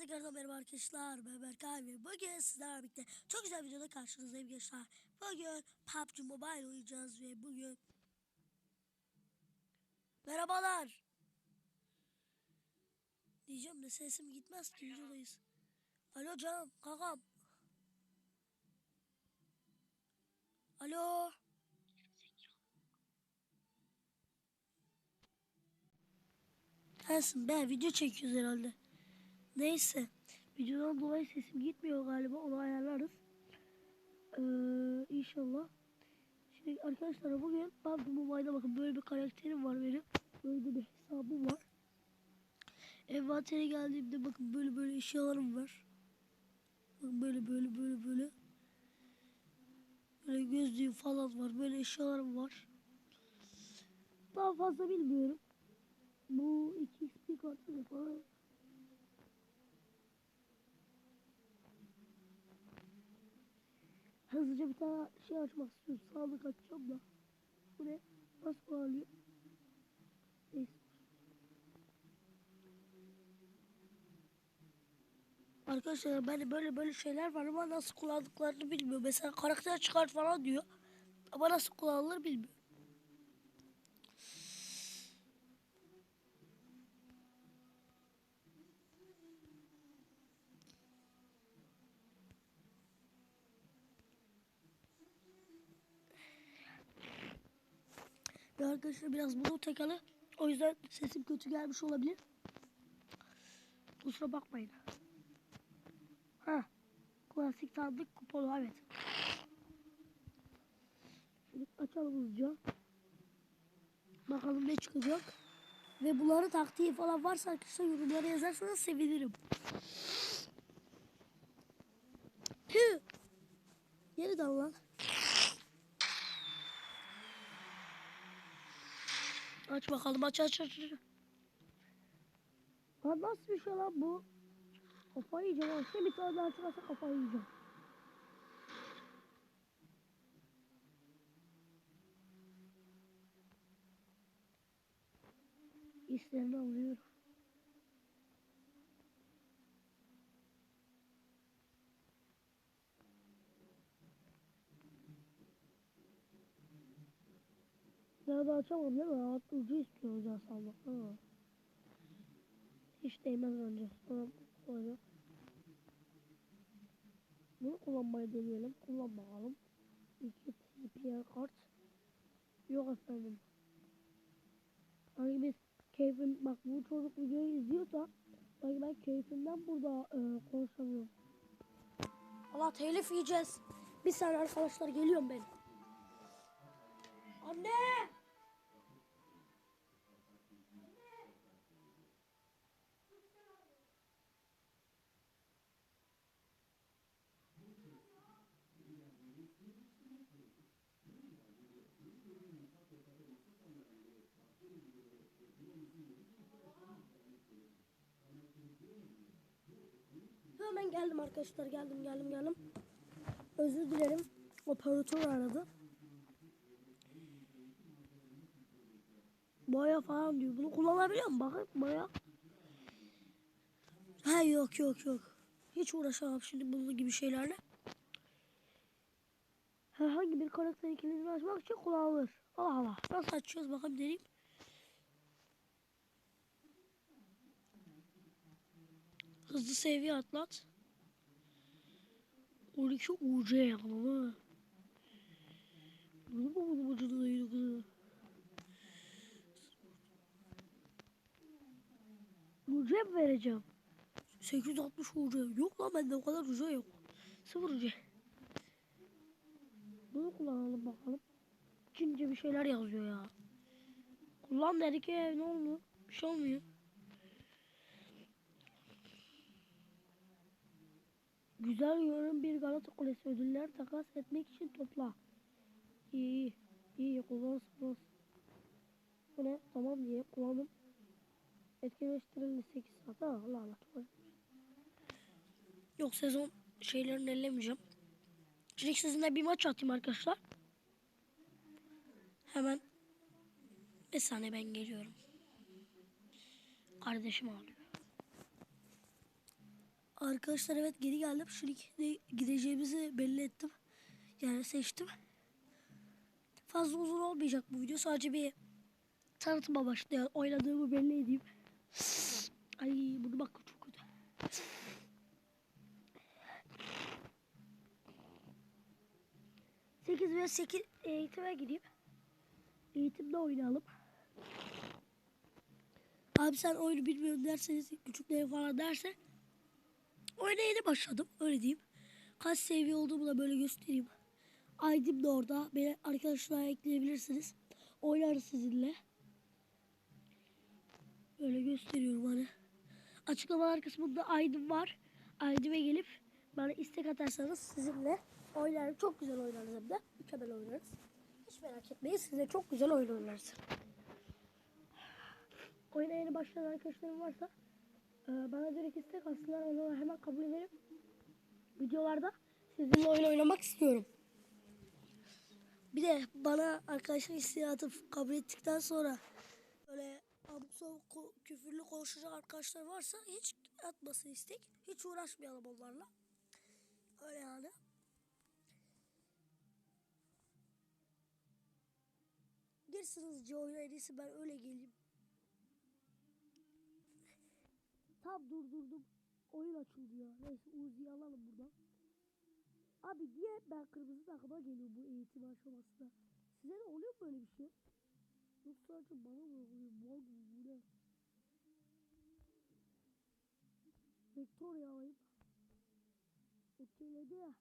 Tekrardan merhaba arkadaşlar. Ben Berkay ve bugün sizlerle birlikte çok güzel videoda karşınızdayım gençler. Bugün PUBG Mobile oynayacağız ve bugün... Merhabalar. Diyeceğim de sesim gitmez ki videodayız. Alo canım kankam. Alo. Sensin be video çekiyoruz herhalde. Neyse. Videodan dolayı sesim gitmiyor galiba. Onu ayarlarız. Ee, inşallah. Şimdi arkadaşlar bugün PUBG Mobile'da bakın böyle bir karakterim var benim. Böyle bir hesabım var. Envantere geldiğimde bakın böyle böyle eşyalarım var. Bakın böyle böyle böyle böyle. Böyle gözlüğüm falan var. Böyle eşyalarım var. Daha fazla bilmiyorum. Bu iki kartı falan. Hızlıca bir tane şey açmak istiyorum. Sağlık açacağım da. Bu ne? Nasıl? Neyse. Arkadaşlar ben böyle böyle şeyler var ama nasıl kullandıklarını bilmiyorum. Mesela karakter çıkart falan diyor. Ama nasıl kullanılır bilmiyorum. Ve arkadaşlar biraz bunu takalı. O yüzden sesim kötü gelmiş olabilir. Kusura bakmayın. Ha. Klasik sandık kuponu evet. Şimdi açalım hızlıca. Bakalım ne çıkacak. Ve bunların taktiği falan varsa arkadaşlar yorumlara yazarsanız sevinirim. Tüh. Yeniden lan. Aç bakalım aç aç aç. Lan nasıl bir şey lan bu? Kafayı yiyeceğim abi. Şimdi bir tane daha çıkarsa kafayı yiyeceğim. İşlerini alıyorum. Da açamadım değil mi? Alt ucu istiyor hocam salmak. Ha. Hiç değmez bence. Tamam olacak. Bunu kullanmayı deneyelim. Kullan bakalım. İki TPR kart. Yok efendim. Hani biz keyfim bak bu çocuk videoyu izliyorsa belki ben keyfimden burada e, konuşamıyorum. Allah telif yiyeceğiz. Bir saniye arkadaşlar geliyorum ben. Anne! Hemen geldim arkadaşlar geldim geldim geldim. Özür dilerim. Operatör aradı. Boya falan diyor. Bunu kullanabiliyor musun? Bakın boya. Ha yok yok yok. Hiç uğraşamam şimdi bunun gibi şeylerle. Herhangi bir karakterin kilidini açmak için kullanılır. Allah Allah. Nasıl açıyoruz bakalım deneyeyim. Hızlı seviye atlat. 12 UC yanıma. Bunu mu bunun ucunda yürü UC mi vereceğim? 860 UC. Yok lan bende o kadar UC yok. 0 UC. Bunu kullanalım bakalım. Çince bir şeyler yazıyor ya. Kullan dedik ya ne olmuyor? Bir şey olmuyor. Güzel yorum bir Galata Kulesi ödüller takas etmek için topla. İyi iyi. İyi kullansın. kullansın. Bu ne? Tamam diye kullandım. Etkinleştirildi 8 saat. Ha, Allah Allah. Yok sezon şeylerini ellemeyeceğim. Şimdi sizinle bir maç atayım arkadaşlar. Hemen bir saniye ben geliyorum. Kardeşim ağlıyor. Arkadaşlar evet geri geldim. Şimdi gideceğimizi belli ettim. Yani seçtim. Fazla uzun olmayacak bu video. Sadece bir tanıtım amaçlı yani oynadığımı belli edeyim. Ay bunu bak çok kötü. Sekiz ve sekiz eğitime gideyim. Eğitimde oynayalım. Abi sen oyunu bilmiyorum derseniz küçükleri falan derse oyuna yeni başladım öyle diyeyim. Kaç seviye olduğumu da böyle göstereyim. ID'm de orada. Beni arkadaşlar ekleyebilirsiniz. Oynarız sizinle. Böyle gösteriyorum hani. Açıklamalar kısmında ID'm var. ID'me gelip bana istek atarsanız sizinle oynarım. Çok güzel oynarız hem de. Mükemmel oynarız. Hiç merak etmeyin size çok güzel oyun oynarız. Oyuna yeni başlayan arkadaşlarım varsa bana direkt istek atsınlar. Onu hemen kabul ederim. Videolarda sizinle oyun oynamak istiyorum. Bir de bana arkadaşlar isteği atıp kabul ettikten sonra böyle abuk sabuk küfürlü konuşacak arkadaşlar varsa hiç atmasın istek. Hiç uğraşmayalım onlarla. Öyle yani. Girsiniz oyuna en ben öyle geleyim. Tam durdurdum. Oyun açıldı ya. Neyse Uzi'yi alalım buradan. Abi niye ben kırmızı takıma geliyorum bu eğitim aşamasında? Size de oluyor mu böyle bir şey? Yoksa sadece bana mı oluyor? Mal gibi bu ne? Victoria alayım. Okeyledi ya.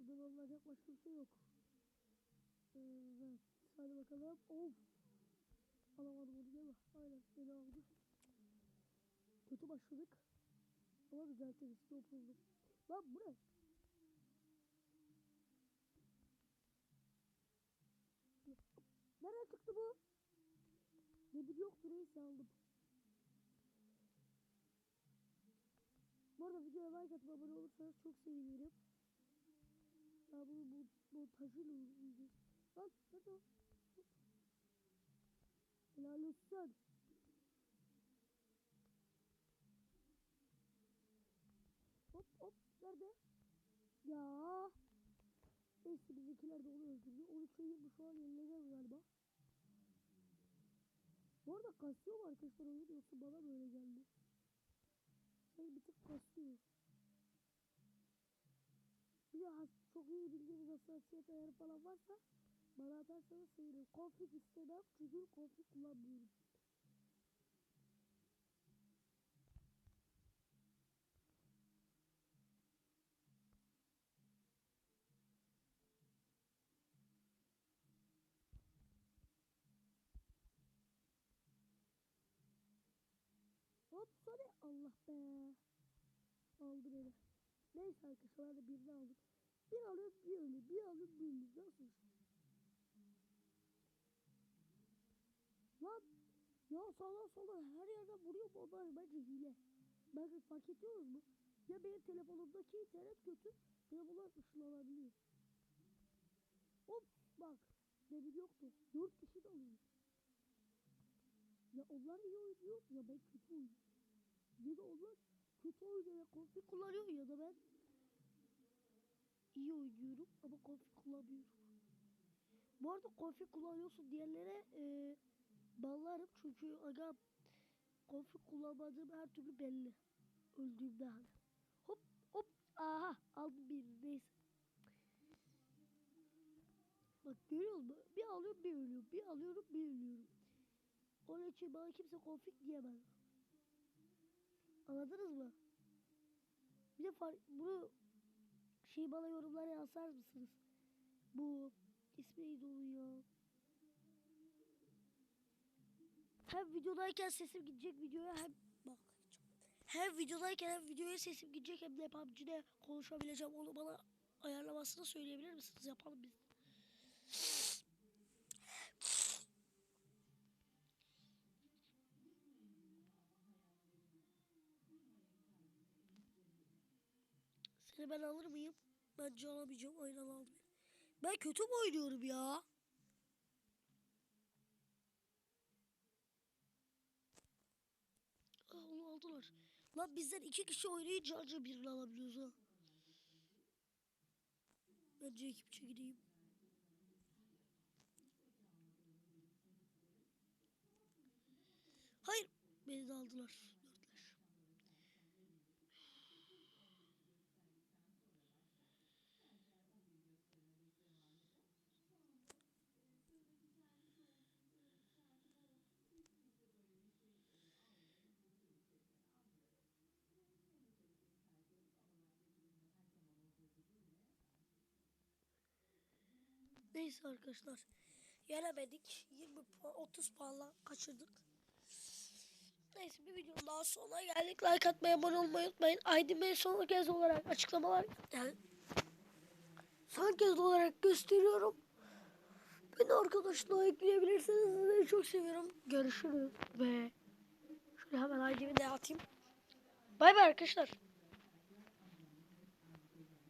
Buradan olacak başka bir şey yok. Evet. Hadi bakalım. Of. Alamadım onu değil mi? Aynen beni aldı. Kötü başladık. Ama düzeltiriz. No problem. Lan bu ne? Nereden çıktı bu? Ne bir yoktu neyse aldım. Bu arada videoya like atıp abone olursanız çok sevinirim. Ya bunu bu montajıyla uğraşacağız. Lan nerede o? Helal olsun. Hop hop nerede? Ya. Neyse bizimkiler de onu öldürdü. 13'e 20 şu an yenileceğiz galiba. Bu arada kasıyor mu arkadaşlar oyun yoksa bana böyle geldi. Sanki bir tık kasıyor. Bir de çok iyi bildiğiniz hassasiyet ayarı falan varsa bana atarsanız sevinirim. Config istemem çünkü config kullanmıyorum. Hop sana Allah be. Aldı beni. Neyse arkadaşlar de birini aldım. Bir alıyorum bir ölüyor. Bir alıyorum bir ölüyor. Nasıl? Lan ya sağdan soldan her yerden vuruyor bu onlar bence hile. Bakın fark ediyoruz mu? Ya benim telefonumdaki internet kötü. Telefonlar ışınlanabiliyor. Hop bak. Demin yoktu. Dört kişi de alıyor. Ya onlar iyi oynuyor ya ben kötü oynuyorum. Da onlar kötü oynuyor ya konfig kullanıyor ya da ben iyi oynuyorum ama konfig kullanmıyorum. Bu arada konfig kullanıyorsun diyenlere e, ballarım çünkü aga konfig kullanmadığım her türlü belli. Öldüğümde hani. Hop hop aha aldım bir neyse. Bak görüyor musun? Bir alıyorum bir ölüyorum. Bir alıyorum bir ölüyorum. Onun için bana kimse konfig diyemez. Anladınız mı? Bir de fark, bunu şey bana yorumlara yazar mısınız? Bu ismi neydi onun ya? Hem videodayken sesim gidecek videoya hem bak hem videodayken hem videoya sesim gidecek hem de PUBG'de konuşabileceğim. Onu bana ayarlamasını söyleyebilir misiniz? Yapalım biz. Seni ben alır mıyım? Bence alamayacağım. Aynen aldım. Ben kötü mü oynuyorum ya? Aa, onu aldılar. Lan bizden iki kişi oynayınca anca birini alabiliyoruz ha. Bence ekipçe gideyim. Hayır. Beni de aldılar. Neyse arkadaşlar. Yenemedik. 20 puan, 30 puanla kaçırdık. Neyse bir videonun daha sonuna geldik. Like atmayı, abone olmayı unutmayın. ID'mi son kez olarak açıklamalar yani son kez olarak gösteriyorum. Beni arkadaşlığa ekleyebilirsiniz. Sizleri çok seviyorum. Görüşürüz ve şöyle hemen ID'mi de atayım. Bay bay arkadaşlar.